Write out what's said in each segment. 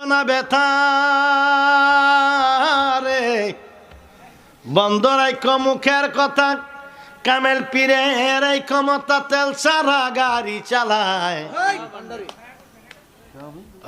না ব্যথা রে। বন্ধ মুখের কথা, কামেল পীরের এই ক্ষমতা তেল সারা গাড়ি চালায়।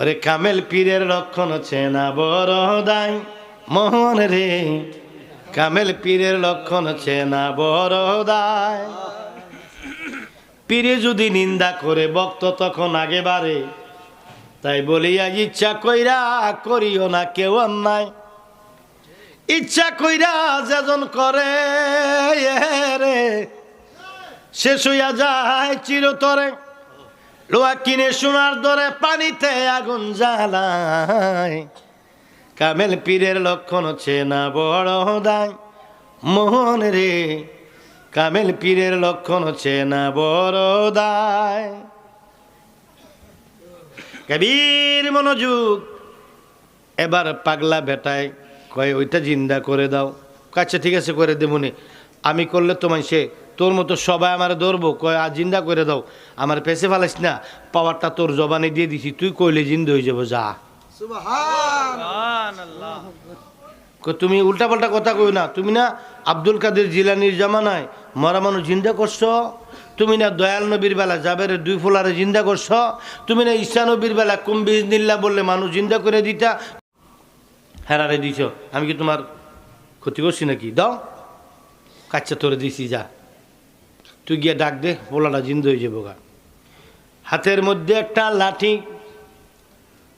আরে কামেল পীরের রক্ষণ হচ্ছে না বড় দায় মোহন রে। কামেল পীরের লক্ষণ হচ্ছে না বড় দায় পীরে যদি নিন্দা করে বক্ত তখন আগে বাড়ে। তাই বলিয়া ইচ্ছা কইরা করিও না কেউ অন্যায় ইচ্ছা কইরা যেজন করে রে শেষ হইয়া যায় চিরতরে। লোহা কিনে সোনার দরে পানিতে আগুন জ্বালায়। কামেল পীরের লক্ষণ হচ্ছে না বড় দায়। মোহন রে, কামেল পীরের লক্ষণ হচ্ছে না বড় দায়। কবির মনোযোগ। এবার পাগলা বেটায় কয় ওইটা জিন্দা করে দাও। আচ্ছা ঠিক আছে করে দেবনি আমি করলে তোমায় সে তোর মতো সবাই আমার ধরবো। কয় আর জিন্দা করে দাও। আমার পেছে ফেলাইস না পাওয়ারটা তোর জবানে দিয়ে দিছি তুই কইলে জিন্দা হয়ে যাব যা। তুমি উল্টাপাল্টা কথা কই না তুমি না আব্দুল কাদের জিলানির জামানায় মরা মানুষ জিন্দা করছ? তুমি না দয়াল নবীর বেলা জাবের দুই ফোলারে জিন্দা করছ? তুমি না ঈশা নবীর বেলা কুম্বিজ নিল্লা বললে মানুষ জিন্দা করে দিতা? হেরারে দিছ। আমি কি তোমার ক্ষতি করছি নাকি? দাও। কাচ্চা তোরে দিছি, যা। তুই গিয়ে ডাক দে, পোলাটা জিন্দ হয়ে যাব গা হাতের মধ্যে একটা লাঠি।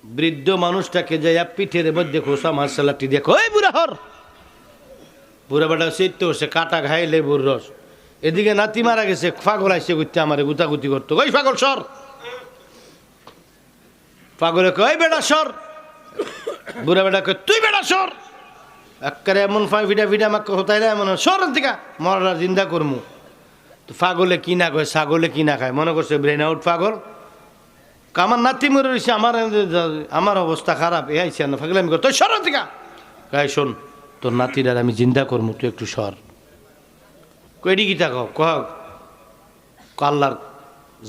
বৃদ্ধ মানুষটাকে যাইয়া পিঠের মধ্যে খোসা মার্শালাটি দেখো ওই বুড়া হর? বুড়া বেটা সেট সে কাটা খাই লেবুর রস। এদিকে নাতি মারা গেছে, পাগল আইসে করতে আমার, গুতাগুতি করতো। ওই পাগল সর? পাগলে কই বেটা সর। বুড়া বেটা কই তুই বেটা সর। একেবারে এমন ফাই ফিটা ফিটা আমাকে হতাই না এমন সর দিকা মরার জিন্দা করমু। তো পাগলে কি না কয়, ছাগলে কি না খায়, মনে করছে ব্রেন আউট পাগল। আমার নাতি মরে রয়েছে আমার আমার অবস্থা খারাপ, এ আইসি না ফাগলে আমি তুই সর দিকা গাই শোন, তোর নাতিটার আমি জিন্দা করমু, তুই একটু সর। কইডি গীতা কও কহ। আল্লাহর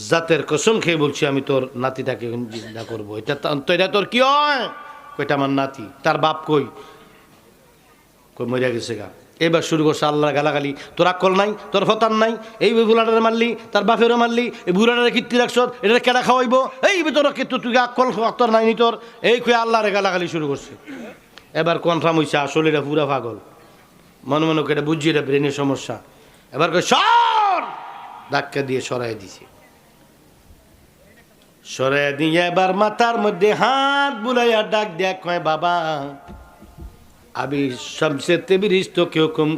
জাতের কসম খেয়ে বলছি আমি তোর নাতিটাকে জিন্দা করব। এটা তো- এটা তোর কি হয়? কইটা আমার নাতি। তার বাপ কই? কই মরিয়া গেছে গা। এবার শুরু করছে আল্লাহ গালাগালি। তোর আকল নাই, তোর ফতার নাই, এই বুলাটারে মারলি, তার বাপেরও মারলি, এই বুড়াটারে কীর্তি রাখছ এটা কেডা খাওয়াইব? এই তোর কিন্তু তুই আকল তোর নাই নি তোর? এই কই আল্লাহরে গালাগালি শুরু করছে। এবার কনফার্ম হইছে আসলে এটা পুরা পাগল। মনে মনে এটা বুঝছি এটা ব্রেনের সমস্যা। এবার সর! ধাক্কা দিয়ে সরাই দিছে। সরাই দিয়ে এবার মাথার মধ্যে হাত বুলাইয়া ডাক দেয়া কয়, বাবা, আমি সবচেয়ে তেবিরিস তোকে হুকুম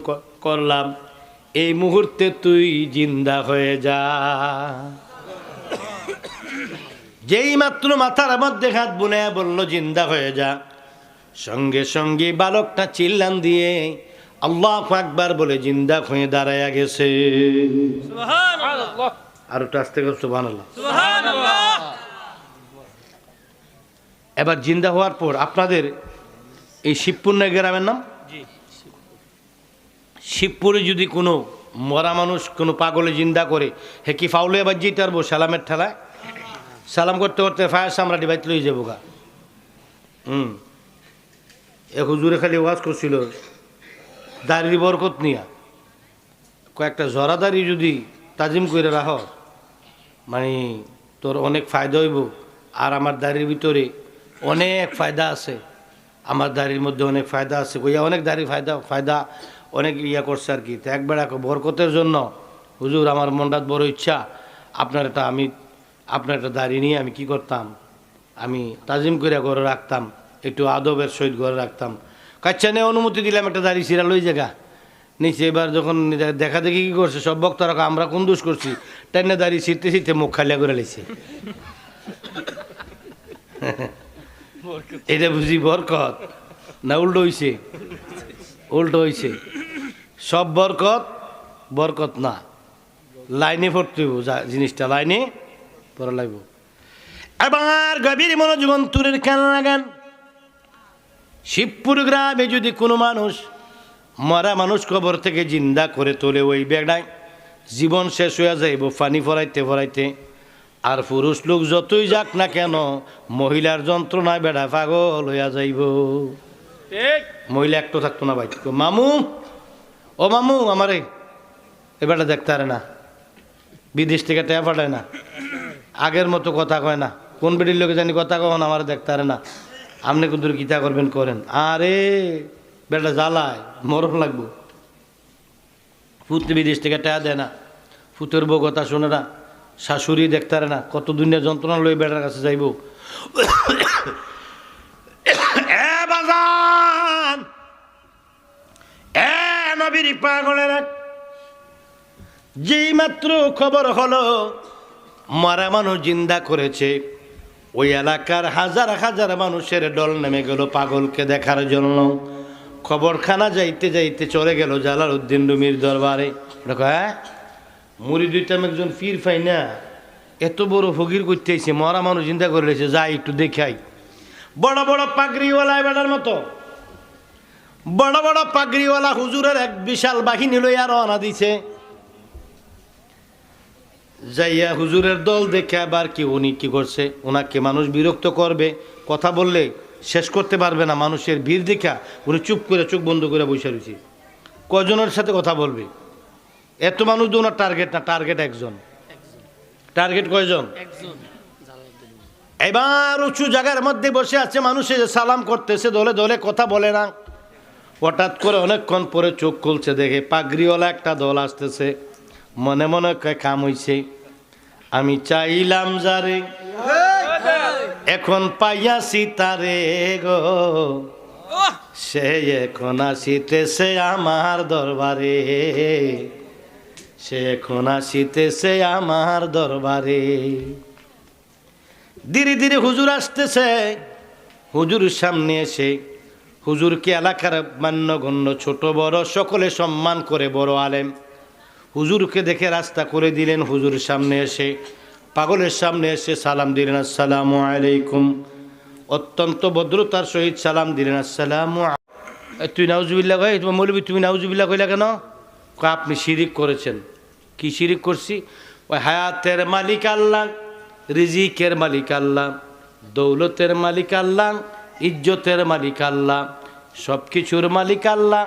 করলাম। এই মুহূর্তে তুই জিন্দা হয়ে যা। যেই মাত্র মাথার মধ্যে হাত বুনে বলল, জিন্দা হয়ে যা। সঙ্গে সঙ্গে বালকটা চিল্লান দিয়ে আল্লাহ একবার বলে জিন্দা হয়ে দাঁড়াইয়া গেছে। আর আসতে এবার জিন্দা হওয়ার পর আপনাদের এই শিবপুর না গ্রামের নাম? শিবপুরে যদি কোনো মরা মানুষ কোনো পাগলে জিন্দা করে হে কি ফাউলে এবার যেতে পারব সালামের ঠেলায়? সালাম করতে করতে ফায়ার সামরাটি বাইতে লই যাব গা। হুম। এ হুজুরে খালি ওয়াজ করছিল দাড়ির বরকত নিয়া। কয়েকটা জরা দাড়ি যদি তাজিম করে রাখ মানে তোর অনেক ফায়দা হইব। আর আমার দাড়ির ভিতরে অনেক ফায়দা আছে। আমার দাড়ির মধ্যে অনেক ফায়দা আছে। কইয়া অনেক দাড়ি ফায়দা ফায়দা অনেক ইয়া করছে আর কি। তো একবার এক বরকতের জন্য। হুজুর, আমার মনটাত বড় ইচ্ছা। আপনার এটা আমি, আপনার একটা দাড়ি নিয়ে আমি কি করতাম? আমি তাজিম করে ঘরে রাখতাম, একটু আদবের সহিত ঘরে রাখতাম। কাচ্চা নিয়ে অনুমতি দিলাম একটা দাড়ি সিরা লই জায়গা। নিচে এবার যখন দেখা দেখি কি করছে সব বক্তারা আমরা কোন দোষ করছি? টেনে দাঁড়িয়ে ছিটতে ছিটতে মুখ খালিয়া করে লাইছে এটা বুঝি বরকত না উল্টো হইছে? উল্টো হইছে। সব বরকত বরকত না। লাইনে পড়তে জিনিসটা লাইনে পড়া লাগবে। এবার গভীর মনোযোগ অন্তরের কান লাগান শিবপুর গ্রামে যদি কোনো মানুষ মরা মানুষ কবর থেকে জিন্দা করে তোলে ওই বেড়ায় জীবন শেষ হয়ে যাইব পানি ফরাইতে ফরাইতে আর পুরুষ লোক যতই যাক না কেন মহিলার যন্ত্রণায় বেড়া পাগল হইয়া যাইব। মহিলা একটু থাকতো না বাইক মামু ও মামু আমারে এবারটা দেখতে পারে না। বিদেশ থেকে টেয়া পাঠায় না। আগের মতো কথা কয় না। কোন বেটির লোকে জানি কথা কখন আমার দেখতে পারে না। আপনি কিন্তু গীতা করবেন, করেন। আরে, বেটা জ্বালায়, মরণ লাগবো। ফুত বিদেশ থেকে টেয়া দেয় না। ফুতের বউ কথা শোনে না, শাশুড়ি দেখতে না, কত দুনিয়া যন্ত্রণা লই বেটার কাছে যাইব। এ বাজান! এ যেই মাত্র খবর হলো, মারা মানুষ জিন্দা করেছে। ওই এলাকার হাজার হাজার মানুষের দল নেমে গেল পাগলকে দেখার জন্য। খবরখানা যাইতে যাইতে চলে গেল জালাল উদ্দিন রুমির দরবারে। হ্যাঁ? মুড়ি দুইটা আমি একজন ফির পাই না। এত বড় ফকির করতে মরা মানুষ চিন্তা করে রয়েছে যাই একটু দেখাই। বড় বড় পাগড়িওয়ালা বেটার মতো। বড় বড় পাগড়িওয়ালা হুজুরের এক বিশাল বাহিনী লইয়া রওনা দিছে। যাইয়া হুজুরের দল দেখে আবার কি উনি কি করছে? ওনাকে মানুষ বিরক্ত করবে কথা বললে শেষ করতে পারবে না মানুষের ভিড় দেখা। উনি চুপ করে চোখ বন্ধ করে বসে রয়েছে। কজনের সাথে কথা বলবে? এত মানুষ তো ওনার টার্গেট না টার্গেট একজন। টার্গেট কয়জন? এবার উঁচু জায়গার মধ্যে বসে আছে মানুষে যে সালাম করতেছে দলে দলে কথা বলে না। হঠাৎ করে অনেকক্ষণ পরে চোখ খুলছে দেখে পাগড়িওয়ালা একটা দল আসতেছে। মনে মনে কাম হইছে। আমি চাইলাম যারে এখন পাইয়াছি তারে গো। সে এখন আসিতেছে আমার দরবারে। সে এখন আসিতেছে আমার দরবারে। ধীরে ধীরে হুজুর আসতেছে। হুজুর সামনে এসে হুজুরকে এলাকার মান্যগণ্য ছোট বড় সকলে সম্মান করে বড় আলেম। হুজুরকে দেখে রাস্তা করে দিলেন হুজুর সামনে এসে। পাগলের সামনে এসে সালাম দিলেন আসসালামু আলাইকুম। অত্যন্ত ভদ্রতার সহিত সালাম দিলেন আসসালামু তুই নাউজুবিল্লা কই? তোমার মৌলবী তুমি নাউজুবিল্লা কইলা কেন? কয়, আপনি শিরিক করেছেন। কি শিরিক করছি? ওই হায়াতের মালিক আল্লাহ রিজিকের মালিক আল্লাহ দৌলতের মালিক আল্লাহ ইজ্জতের মালিক আল্লাহ সব কিছুর মালিক আল্লাহ।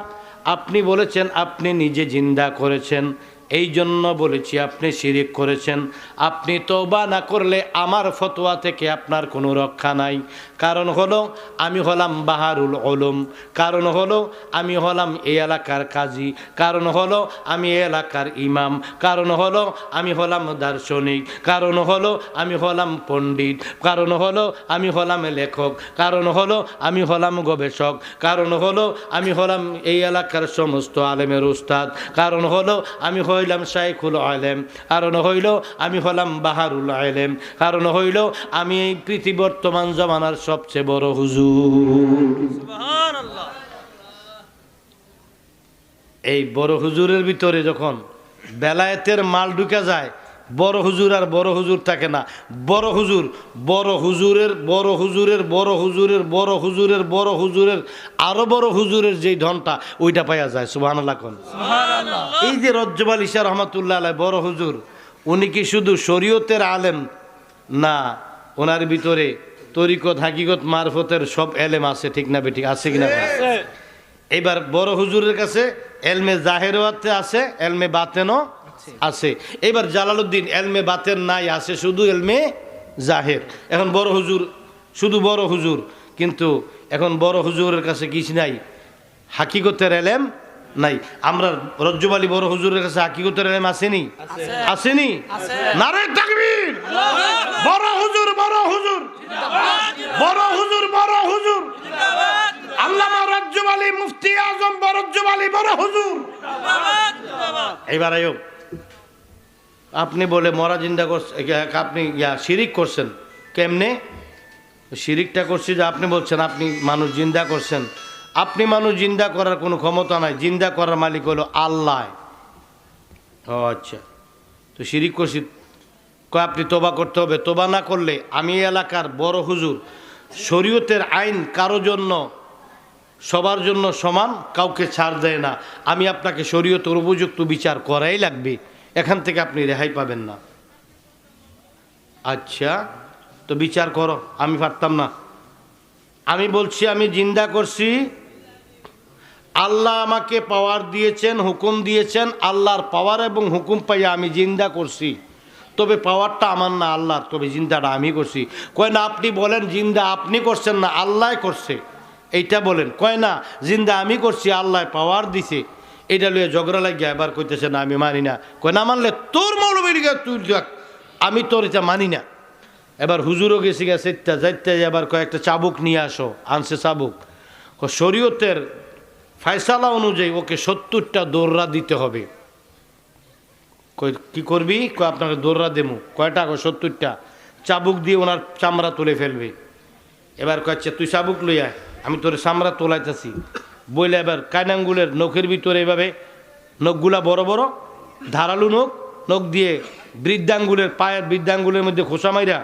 আপনি বলেছেন আপনি নিজে জিন্দা করেছেন। এই জন্য বলেছি, আপনি শিরিক করেছেন। আপনি তওবা না করলে আমার ফতোয়া থেকে আপনার কোনো রক্ষা নাই। কারণ হলো, আমি হলাম বাহারুল ওলম কারণ হলো, আমি হলাম এই এলাকার কাজী। কারণ হলো, আমি এই এলাকার ইমাম। কারণ হলো, আমি হলাম দার্শনিক। কারণ হলো, আমি হলাম পণ্ডিত। কারণ হলো, আমি হলাম লেখক। কারণ হলো, আমি হলাম গবেষক। কারণ হলো, আমি হলাম এই এলাকার সমস্ত আলেমের উস্তাদ। কারণ হলো, আমি হইলাম শাইখুল আলেম। কারণ হইল আমি হলাম বাহারুল আলেম। কারণ হইল আমি এই পৃথিবী বর্তমান জমানার সবচেয়ে বড় হুজুর। এই বড় হুজুরের ভিতরে যখন বেলায়েতের মাল ঢুকে যায় বড় হুজুর আর বড় হুজুর থাকে না। বড় হুজুর বড় হুজুরের বড় হুজুরের বড় হুজুরের বড় হুজুরের বড় হুজুরের আরও বড় হুজুরের যেই ধনটা ওইটা পাওয়া যায় সুবাহ কোন। এই যে রজ্জবাল ইশা রহমতুল্লাহ আলাই বড় হুজুর উনি কি শুধু শরীয়তের আলেম? না ওনার ভিতরে তরিকত হাকিকত মারফতের সব এলেম আছে ঠিক না বেঠিক আছে কিনা এবার বড় হুজুরের কাছে এলমে জাহেরও আছে এলমে বাতেনও আছে। এবার জালালউদ্দিন এলমে বাতের নাই আছে শুধু এলমে জাহের। এখন বড় হুজুর শুধু বড় হুজুর কিন্তু এখন বড় হুজুরের কাছে কিছু নাই? হাকিকতের এলেম নাই। আমরা রজ্জবালি বড় হুজুরের কাছে হাকিকতের এলেম আসেনি? আসেনি? নারে তাকবীর! বড় হুজুর বড় হুজুর। বড় হুজুর বড় হুজুর। আল্লামা রজ্জবালি মুফতি আজম বড় হুজুর। এবার আয়ো। আপনি বলে মরা জিন্দা করছেন আপনি, ইয়া, শিরিক করছেন। কেমনে? শিরিকটা করছি যে আপনি বলছেন, আপনি মানুষ জিন্দা করছেন। আপনি মানুষ জিন্দা করার কোনো ক্ষমতা নাই। জিন্দা করার মালিক হলো আল্লাহ। ও আচ্ছা। তো শিরিক করছি। কয়, আপনি তোবা করতে হবে। তোবা না করলে আমি এলাকার বড় হুজুর। শরীয়তের আইন কারও জন্য, সবার জন্য সমান, কাউকে ছাড় দেয় না। আমি আপনাকে শরীয়তের উপযুক্ত বিচার করাই লাগবে। এখান থেকে আপনি রেহাই পাবেন না। আচ্ছা তো বিচার করো, আমি পারতাম না। আমি বলছি, আমি জিন্দা করছি। আল্লাহ আমাকে পাওয়ার দিয়েছেন, হুকুম দিয়েছেন, আল্লাহর পাওয়ার এবং হুকুম পাইয়া আমি জিন্দা করছি। তবে পাওয়ারটা আমার না, আল্লাহর, তবে জিন্দাটা আমি করছি। কয় না, আপনি বলেন, জিন্দা আপনি করছেন না, আল্লাহ করছে। এইটা বলেন। কয় না, জিন্দা আমি করছি, আল্লাহ পাওয়ার দিছে। এটা লইয়া ঝগড়া লাগিয়া এবার কইতেছে, না, আমি মানি না। কয়, না মানলে তোর মৌলবীর তুই দেখ আমি তোর এটা মানি না। এবার হুজুরও গেছি গেছে যাইতে এবার কয়েকটা চাবুক নিয়ে আসো। আনছে চাবুক। শরীয়তের ফায়সালা অনুযায়ী ওকে সত্তরটা দৌড়া দিতে হবে। কই কি করবি? আপনাকে দৌড়া দেবো কয়টা কয়, সত্তরটা। চাবুক দিয়ে ওনার চামড়া তুলে ফেলবে। এবার কয়েছে তুই চাবুক লই আয়, আমি তোর চামড়া তোলাইতেছি। বইলে এবার কায়নাঙ্গুলের নখের ভিতরে এভাবে নখগুলা বড় বড়, ধারালু নখ নখ দিয়ে বৃদ্ধাঙ্গুলের পায়ের বৃদ্ধাঙ্গুলের মধ্যে খোসা মাইরা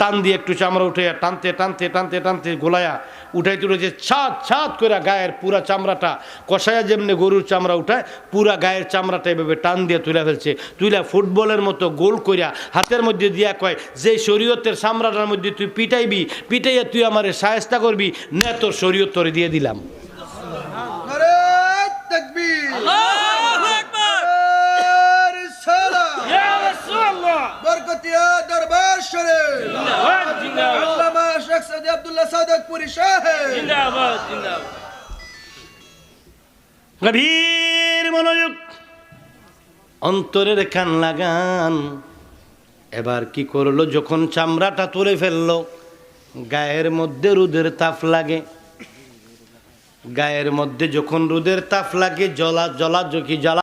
টান দিয়ে একটু চামড়া উঠে টানতে টানতে টানতে টানতে গোলায়া উঠাইতে উঠেছে ছাদ ছাদ করে গায়ের পুরা চামড়াটা কষায়া যেমনি গরুর চামড়া উঠায়, পুরা গায়ের চামড়াটা এভাবে টান দিয়ে তুলে ফেলছে। তুইলা ফুটবলের মতো গোল করিয়া হাতের মধ্যে দিয়া কয় যে শরীয়তের চামড়াটার মধ্যে তুই পিটাইবি, পিটাইয়া তুই আমারে সায়স্তা করবি, নে তোর শরীয়ত তোরে দিয়ে দিলাম নারে তাকবীর আল্লাহু আকবার নারে সালাম ইয়া রাসূলুল্লাহ বরকতিয়া দরবার শরীফ। জিন্দাবাদ জিন্দাবাদ। আল্লামা শেখ সাদি আব্দুল্লাহ সাদাতপুরি সাহেব। জিন্দাবাদ জিন্দাবাদ। গভীর মনোযোগ অন্তরের কান লাগান। এবার কি করল? যখন চামড়াটা তুলে ফেলল গায়ের মধ্যে রোদের তাপ লাগে। গায়ের মধ্যে যখন রোদের তাপ লাগে জলা জলা কি জ্বালা।